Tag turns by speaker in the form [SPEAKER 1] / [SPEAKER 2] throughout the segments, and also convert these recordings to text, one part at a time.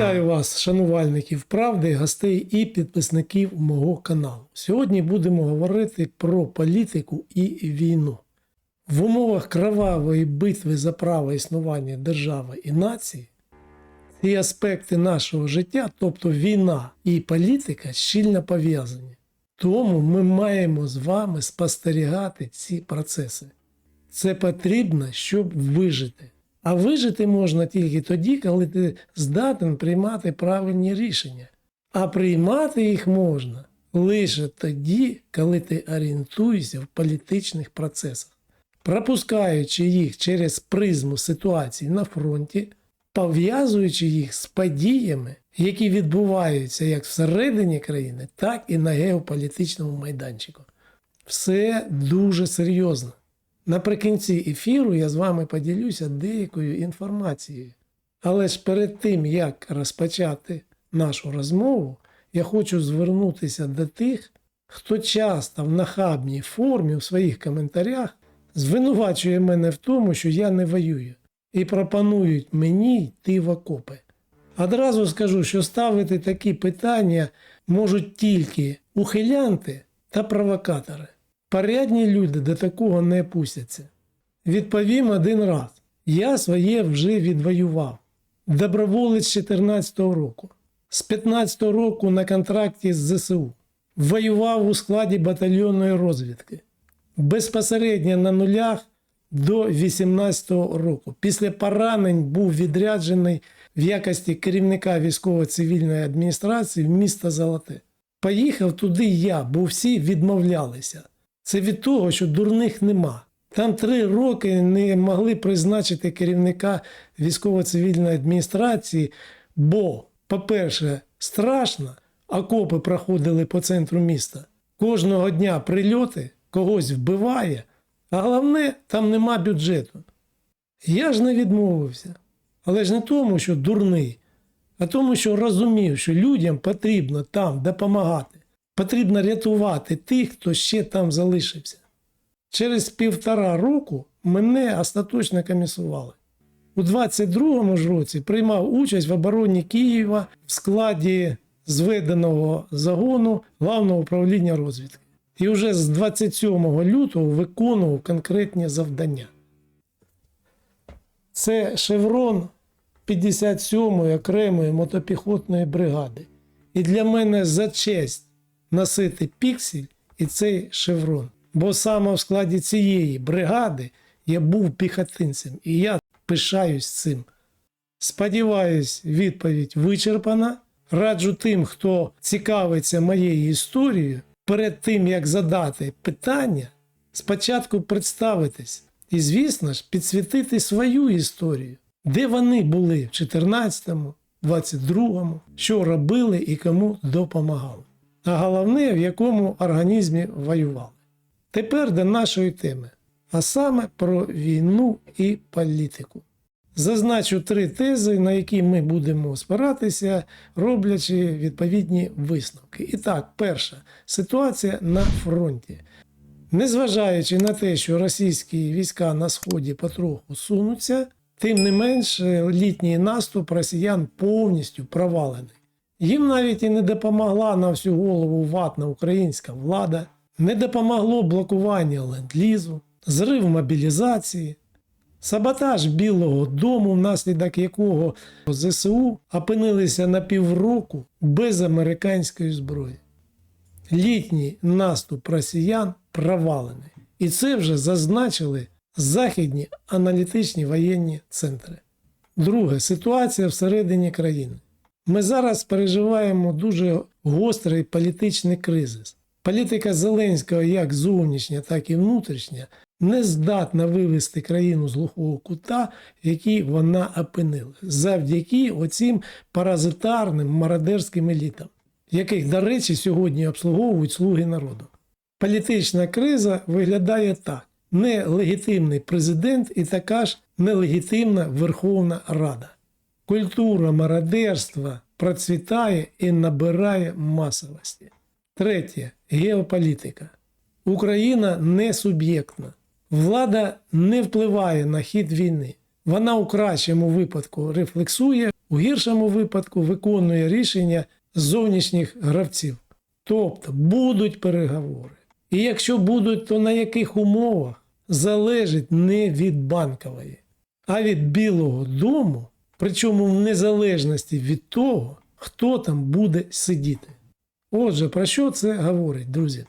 [SPEAKER 1] Вітаю вас, шанувальників правди, гостей і підписників мого каналу. Сьогодні будемо говорити про політику і війну. В умовах кровавої битви за право існування держави і нації ці аспекти нашого життя, тобто війна і політика, щільно пов'язані. Тому ми маємо з вами спостерігати ці процеси. Це потрібно, щоб вижити. А вижити можна тільки тоді, коли ти здатен приймати правильні рішення. А приймати їх можна лише тоді, коли ти орієнтуєшся в політичних процесах, пропускаючи їх через призму ситуацій на фронті, пов'язуючи їх з подіями, які відбуваються як всередині країни, так і на геополітичному майданчику. Все дуже серйозно. Наприкінці ефіру я з вами поділюся деякою інформацією. Але ж перед тим, як розпочати нашу розмову, я хочу звернутися до тих, хто часто в нахабній формі у своїх коментарях звинувачує мене в тому, що я не воюю, і пропонують мені йти в окопи. Одразу скажу, що ставити такі питання можуть тільки ухилянти та провокатори. Порядні люди до такого не пустяться. Відповім один раз: я своє вже відвоював. Доброволець з 14 року. З 15 року на контракті з ЗСУ. Воював у складі батальйонної розвідки. Безпосередньо на нулях до 18 року. Після поранень був відряджений в якості керівника військово-цивільної адміністрації в місто Золоте. Поїхав туди я, бо всі відмовлялися. Це від того, що дурних нема. Там три роки не могли призначити керівника військово-цивільної адміністрації, бо, по-перше, страшно, окопи проходили по центру міста. Кожного дня прильоти когось вбиває, а головне, там нема бюджету. Я ж не відмовився. Але ж не тому, що дурний, а тому, що розумів, що людям потрібно там допомагати. Потрібно рятувати тих, хто ще там залишився. Через півтора року мене остаточно комісували. У 22-му ж році приймав участь в обороні Києва в складі зведеного загону Главного управління розвідки. І вже з 27 лютого виконував конкретні завдання. Це шеврон 57-ї окремої мотопіхотної бригади. І для мене за честь носити піксель і цей шеврон. Бо саме в складі цієї бригади я був піхотинцем, і я пишаюсь цим. Сподіваюсь, відповідь вичерпана. Раджу тим, хто цікавиться моєю історією, перед тим як задати питання, спочатку представитись і, звісно ж, підсвітити свою історію, де вони були в 14-му, 22-му, що робили і кому допомагали а головне, в якому організмі воювали. Тепер до нашої теми, а саме про війну і політику. Зазначу три тези, на які ми будемо спиратися, роблячи відповідні висновки. І так, перша ситуація на фронті. Незважаючи на те, що російські війська на сході потроху сунуться, тим не менш літній наступ росіян повністю провалений. Їм навіть і не допомогла на всю голову ватна українська влада, не допомогло блокування ленд-лізу, зрив мобілізації, саботаж Білого дому, внаслідок якого ЗСУ опинилися на півроку без американської зброї. Літній наступ росіян провалений. І це вже зазначили західні аналітичні воєнні центри. Друге ситуація всередині країни. Ми зараз переживаємо дуже гострий політичний кризис. Політика Зеленського, як зовнішня, так і внутрішня, не здатна вивести країну з глухого кута, в якій вона опинила, завдяки оцім паразитарним мародерським елітам, яких, до речі, сьогодні обслуговують слуги народу. Політична криза виглядає так: нелегітимний президент і така ж нелегітимна Верховна Рада. Культура мародерства процвітає і набирає масовості. Третє геополітика. Україна не суб'єктна. Влада не впливає на хід війни. Вона у кращому випадку рефлексує, у гіршому випадку виконує рішення зовнішніх гравців. Тобто будуть переговори. І якщо будуть, то на яких умовах залежить не від банкової, а від Білого дому, причому в незалежності від того, хто там буде сидіти. Отже, про що це говорить, друзі?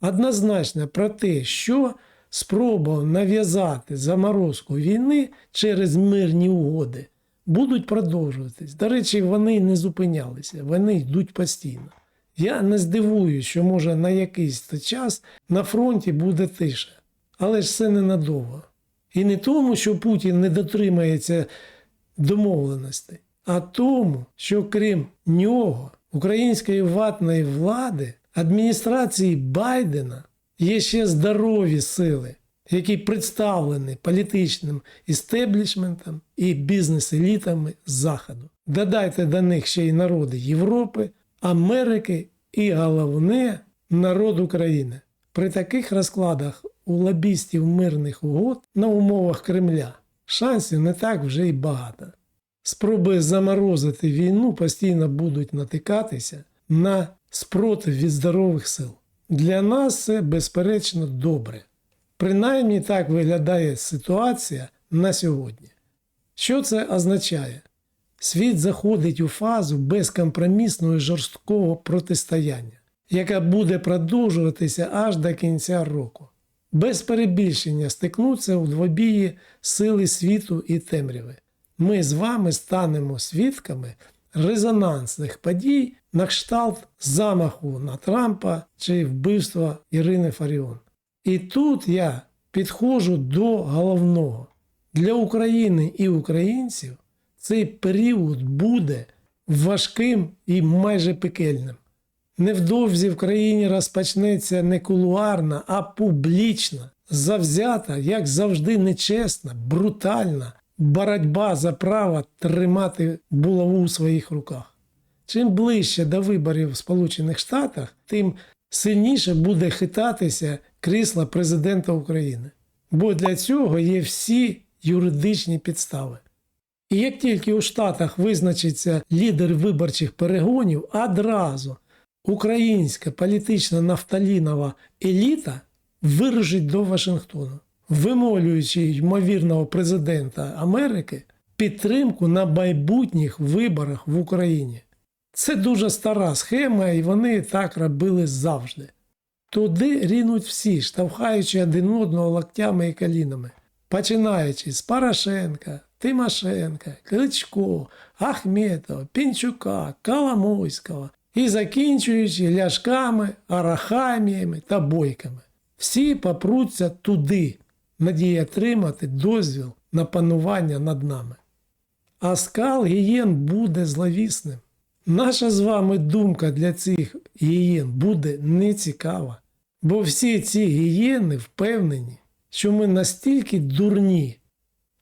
[SPEAKER 1] Однозначно про те, що спроба нав'язати заморозку війни через мирні угоди будуть продовжуватись. До речі, вони не зупинялися, вони йдуть постійно. Я не здивуюсь, що може на якийсь час на фронті буде тиша, але ж це ненадовго. І не тому, що Путін не дотримається домовленостей, а тому, що крім нього, української ватної влади, адміністрації Байдена є ще здорові сили, які представлені політичним істеблішментом і бізнес-елітами Заходу. Додайте до них ще й народи Європи, Америки і головне народ України. При таких розкладах у лобістів мирних угод на умовах Кремля шансів не так вже й багато. Спроби заморозити війну постійно будуть натикатися на спротив від здорових сил. Для нас це безперечно добре. Принаймні так виглядає ситуація на сьогодні. Що це означає? Світ заходить у фазу безкомпромісного і жорсткого протистояння, яка буде продовжуватися аж до кінця року. Без перебільшення стикнуться у двобії сили світу і темряви. Ми з вами станемо свідками резонансних подій на кшталт замаху на Трампа чи вбивства Ірини Фаріон. І тут я підходжу до головного. Для України і українців цей період буде важким і майже пекельним. Невдовзі в країні розпочнеться не кулуарна, а публічна, завзята, як завжди, нечесна, брутальна боротьба за право тримати булаву у своїх руках. Чим ближче до виборів в Сполучених Штатах, тим сильніше буде хитатися крісло президента України. Бо для цього є всі юридичні підстави. І як тільки у Штатах визначиться лідер виборчих перегонів, одразу українська політична нафталінова еліта вирушить до Вашингтону, вимолюючи ймовірного президента Америки підтримку на майбутніх виборах в Україні. Це дуже стара схема, і вони так робили завжди. Туди рінуть всі, штовхаючи один одного локтями і колінами, починаючи з Порошенка, Тимошенка, Кличко, Ахметова, Пінчука, Коломойського і закінчуючи ляшками, арахаміями та бойками. Всі попруться туди, надія отримати дозвіл на панування над нами. А скал гієн буде зловісним. Наша з вами думка для цих гієн буде нецікава, бо всі ці гієни впевнені, що ми настільки дурні,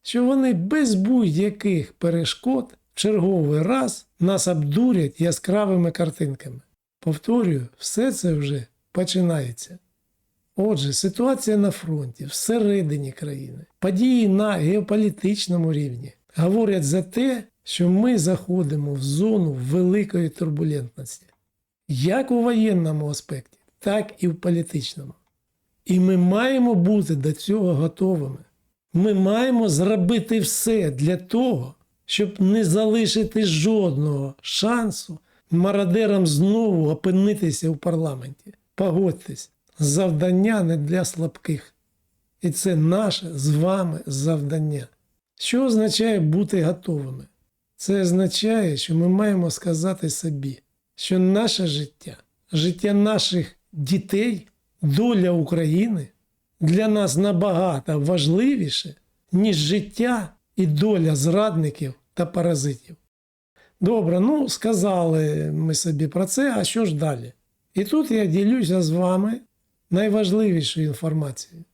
[SPEAKER 1] що вони без будь-яких перешкод черговий раз нас обдурять яскравими картинками. Повторюю, все це вже починається. Отже, ситуація на фронті, всередині країни, події на геополітичному рівні говорять за те, що ми заходимо в зону великої турбулентності, як у воєнному аспекті, так і в політичному. І ми маємо бути до цього готовими. Ми маємо зробити все для того, щоб не залишити жодного шансу мародерам знову опинитися в парламенті. Погодьтесь, завдання не для слабких. І це наше з вами завдання. Що означає бути готовими? Це означає, що ми маємо сказати собі, що наше життя, життя наших дітей, доля України для нас набагато важливіше, ніж життя і доля зрадників та паразитів. Добре, ну сказали ми собі про це, а що ж далі? І тут я ділюся з вами найважливішою інформацією,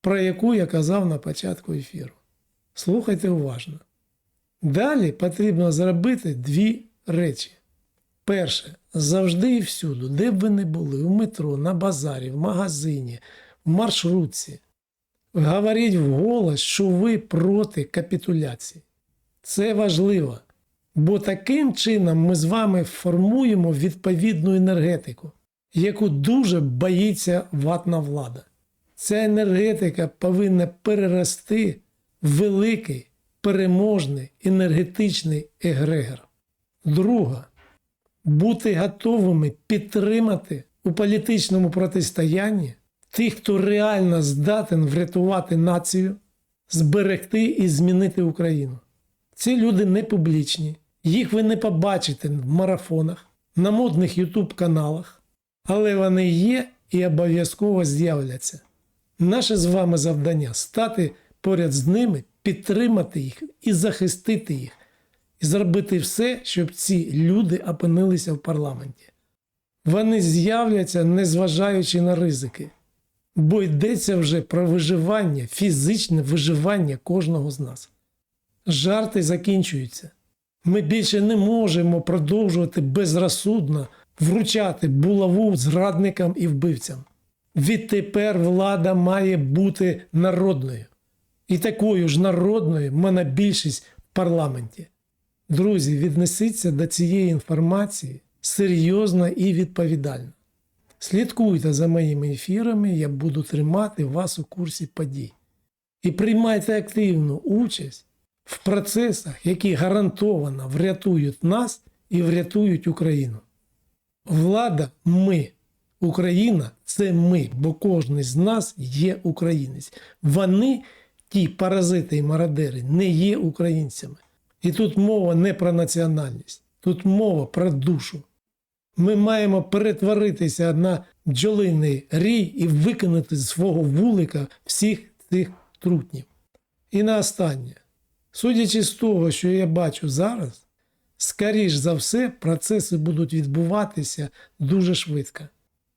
[SPEAKER 1] про яку я казав на початку ефіру. Слухайте уважно. Далі потрібно зробити дві речі. Перше, завжди і всюди, де б ви не були, у метро, на базарі, в магазині, в маршрутці, говоріть вголос, що ви проти капітуляції. Це важливо. Бо таким чином ми з вами формуємо відповідну енергетику, яку дуже боїться ватна влада. Ця енергетика повинна перерости в великий переможний енергетичний егрегор. Друга бути готовими підтримати у політичному протистоянні тих, хто реально здатен врятувати націю, зберегти і змінити Україну. Ці люди не публічні, їх ви не побачите в марафонах, на модних ютуб каналах, але вони є і обов'язково з'являться. Наше з вами завдання стати поряд з ними, підтримати їх і захистити їх, і зробити все, щоб ці люди опинилися в парламенті. Вони з'являться, незважаючи на ризики, бо йдеться вже про виживання, фізичне виживання кожного з нас. Жарти закінчуються. Ми більше не можемо продовжувати безрозсудно вручати булаву зрадникам і вбивцям. Відтепер влада має бути народною. І такою ж народною монобільшість в парламенті. Друзі, віднесіться до цієї інформації серйозно і відповідально. Слідкуйте за моїми ефірами, я буду тримати вас у курсі подій. І приймайте активну участь в процесах, які гарантовано врятують нас і врятують Україну. Влада ми. Україна це ми, бо кожен з нас є українець. Вони, ті паразити і мародери, не є українцями. І тут мова не про національність, тут мова про душу. Ми маємо перетворитися на бджолиний рій і викинути з свого вулика всіх цих трутнів. І на останнє. Судячи з того, що я бачу зараз, скоріш за все, процеси будуть відбуватися дуже швидко.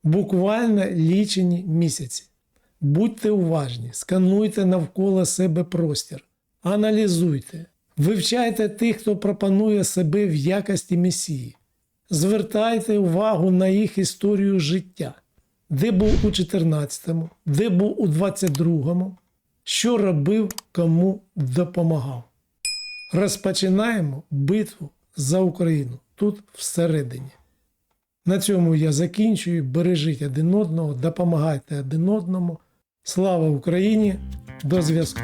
[SPEAKER 1] Буквально лічені місяці. Будьте уважні, скануйте навколо себе простір, аналізуйте, вивчайте тих, хто пропонує себе в якості месії. Звертайте увагу на їх історію життя, де був у 14-му, де був у 22-му, що робив, кому допомагав. Розпочинаємо битву за Україну тут всередині. На цьому я закінчую. Бережіть один одного, допомагайте один одному. Слава Україні! До зв'язку!